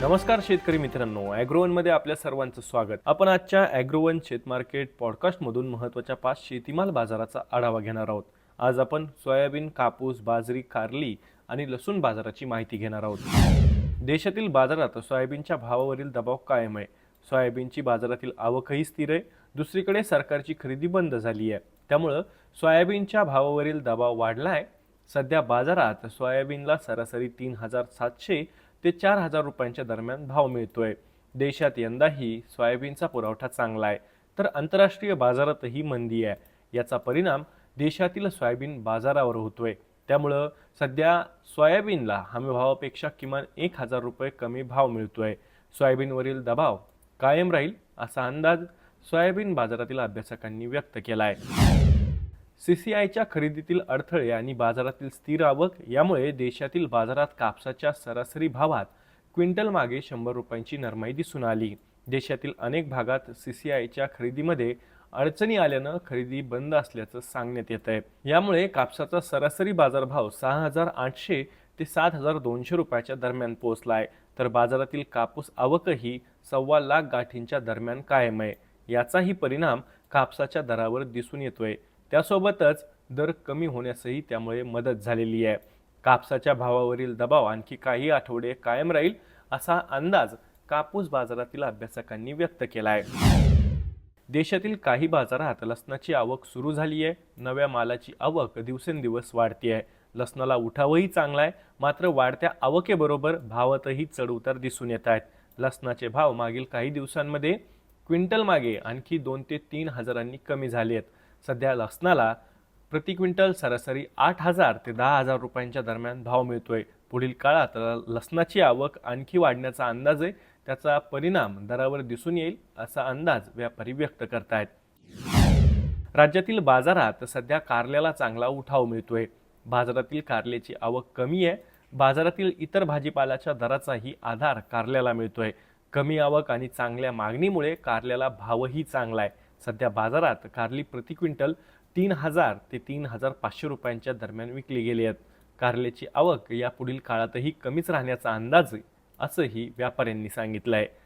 नमस्कार शेतकरी मित्रांनो ॲग्रोवनमध्ये आपल्या सर्वांचं स्वागत. आपण आजच्या ॲग्रोवन शेतमार्केट पॉडकास्टमधून महत्त्वाच्या पाच शेतीमाल बाजाराचा आढावा घेणार आहोत. आज आपण सोयाबीन कापूस बाजरी कारली आणि लसूण बाजाराची माहिती घेणार आहोत. देशातील बाजारात सोयाबीनच्या भावावरील दबाव कायम आहे. सोयाबीनची बाजारातील आवकही स्थिर आहे. दुसरीकडे सरकारची खरेदी बंद झाली आहे. त्यामुळं सोयाबीनच्या भावावरील दबाव वाढला आहे सध्या बाजारात सोयाबीनला सरासरी तीन हजार सातशे ते चार हजार रुपयांच्या दरम्यान भाव मिळतोय. देशात यंदाही सोयाबीनचा पुरवठा चांगला आहे. तर आंतरराष्ट्रीय बाजारातही मंदी आहे. याचा परिणाम देशातील सोयाबीन बाजारावर होतोय. त्यामुळं सध्या सोयाबीनला हमीभावापेक्षा किमान एक हजार रुपये कमी भाव मिळतोय. सोयाबीनवरील दबाव कायम राहील असा अंदाज सोयाबीन बाजारातील अभ्यासकांनी व्यक्त केला आहे सीसीआयच्या खरेदीतील अडथळे आणि बाजारातील स्थिर आवक यामुळे देशातील बाजारात कापसाच्या सरासरी भावात क्विंटल मागे शंभर रुपयांची नरमाई दिसून आली. देशातील अनेक भागात सीसीआयच्या खरेदीमध्ये अडचणी आल्यानं खरेदी बंद असल्याचं सांगण्यात येत आहे यामुळे कापसाचा सरासरी बाजारभाव सहा हजार आठशे ते सात हजार दोनशे रुपयाच्या दरम्यान पोहोचला आहे तर बाजारातील कापूस आवकही सव्वा लाख गाठींच्या दरम्यान कायम आहे. याचाही परिणाम कापसाच्या दरावर दिसून येतोय. त्यासोबतच दर कमी होण्यासही त्यामुळे मदत झालेली आहे. कापसाच्या भावावरील दबाव आणखी काही आठवडे कायम राहील असा अंदाज कापूस बाजारातील अभ्यासकांनी व्यक्त केला आहे देशातील काही बाजारात लसणाची आवक सुरू झाली आहे. नव्या मालाची आवक दिवसेंदिवस वाढती आहे. लसणाला उठावही चांगला आहे मात्र वाढत्या आवकेबरोबर भावातही चढउतार दिसून येत आहेत. लसणाचे भाव मागील काही दिवसांमध्ये क्विंटल मागे आणखी दोन ते तीन हजारांनी कमी झाले आहेत. सध्या लसणाला प्रति क्विंटल सरासरी आठ हजार ते दहा हजार रुपयांच्या दरम्यान भाव मिळतोय. पुढील काळात लसणाची आवक आणखी वाढण्याचा अंदाज आहे त्याचा परिणाम दरावर दिसून येईल असा अंदाज व्यापारी व्यक्त करतायत. राज्यातील बाजारात सध्या कारल्याला चांगला उठाव मिळतोय. बाजारातील कारल्याची आवक कमी आहे. बाजारातील इतर भाजीपाल्याच्या दराचाही आधार कारल्याला मिळतोय. कमी आवक आणि चांगल्या मागणीमुळे कारल्याला भावही चांगला आहे. सध्या बाजारात कारली प्रति क्विंटल तीन हजार ते तीन हजार पाचशे रुपयांच्या दरम्यान विकली गेली आहेत. कारल्याची आवक या पुढील काळातही कमीच राहण्याचा अंदाज आहे, असंही व्यापाऱ्यांनी सांगितलं आहे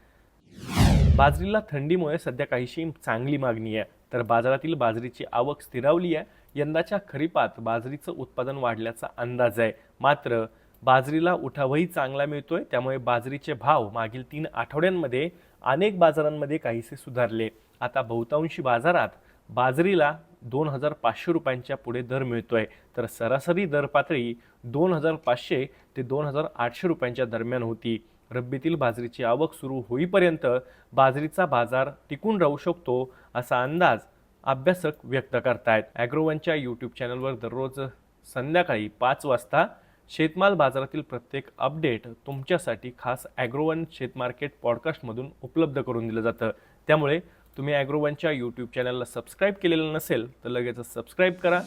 बाजरीला थंडीमुळे सध्या काहीशी चांगली मागणी आहे. तर बाजारातील बाजरीची आवक स्थिरावली आहे. यंदाच्या खरीपात बाजरीचं उत्पादन वाढल्याचा अंदाज आहे. मात्र बाजरीला उठावही चांगला मिळतोय त्यामुळे बाजरीचे भाव मागील तीन आठवड्यांमध्ये अनेक बाजारांमध्ये काहीसे सुधारले. आता बहुतांशी बाजारात बाजरीला दोन हजार पाचशे रुपयांच्या पुढे दर मिळतोय. तर सरासरी दर पातळी दोन हजार पाचशे ते दोन हजार आठशे रुपयांच्या दरम्यान होती. रब्बीतील बाजरीची आवक सुरू होईपर्यंत बाजरीचा बाजार टिकून राहू शकतो असा अंदाज अभ्यासक व्यक्त करतायत. ॲग्रोवनच्या यूट्यूब चॅनलवर दररोज संध्याकाळी पाच वाजता शेतमाल बाजारातील प्रत्येक अपडेट तुमच्यासाठी खास ॲग्रोवन शेतमार्केट पॉडकास्टमधून उपलब्ध करून दिलं जातं. त्यामुळे तुम्ही ॲग्रोवनच्या यूट्यूब चॅनलला सबस्क्राईब केलेलं नसेल तर लगेच सबस्क्राईब करा.